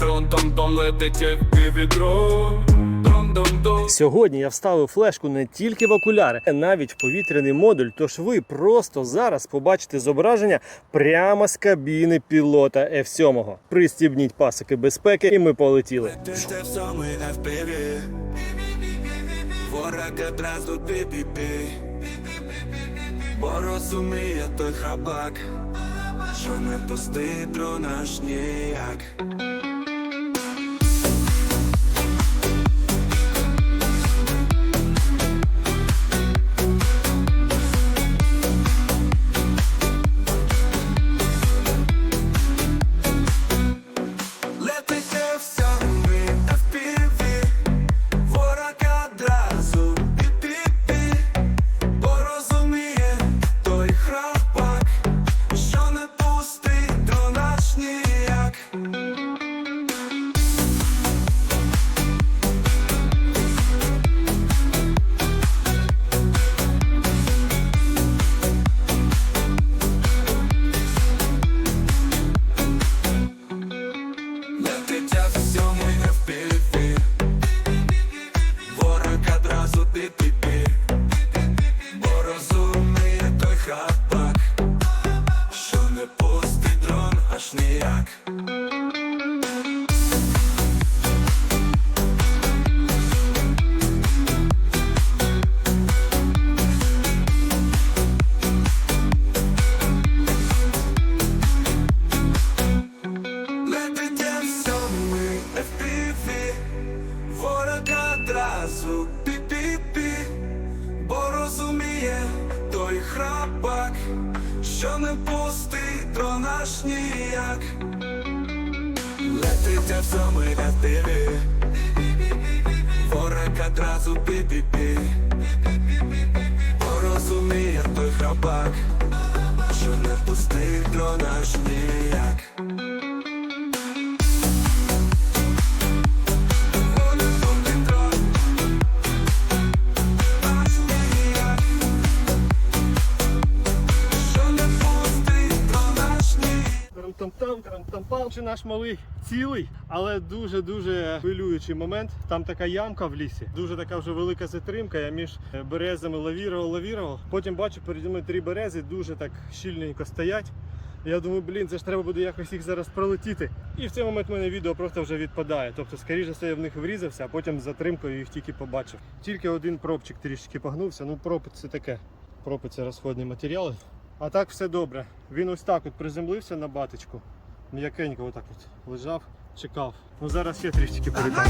Трон-том-том летить як відро Сьогодні я вставив флешку не тільки в окуляри, а навіть в повітряний модуль. Тож ви просто зараз побачите зображення прямо з кабіни пілота F7. Пристібніть пасики безпеки, і ми полетіли. Бо розуміє той Що не пустить дрон аж ніяк Ворог одразу пі-пі-пі. Бо розуміє той храпак Що не пустить дрон аж ніяк. Летите в сьомий FPV Ворог одразу пі-пі-пі. Бо розуміє той храпак Що не пустить дрон аж ніяк Трам-там-там, наш малий цілий, але дуже-дуже хвилюючий момент. Там така ямка в лісі, дуже така вже велика затримка. Я між е, березами лавірував, лавірував. Потім бачу переді мною три берези, дуже так щільненько стоять. Я думаю, блін, це ж треба буде якось їх зараз пролетіти. І в цей момент в мене відео просто вже відпадає. Тобто, скоріше все, я в них врізався, а потім з затримкою їх тільки побачив. Тільки один пробчик трішки погнувся. Ну, пропит це таке. Пропит це розходні матеріали. А так все добре. Він ось так от приземлився на баточку м'якенько отак от лежав, чекав. Ну Зараз ще трішечки перейдемо.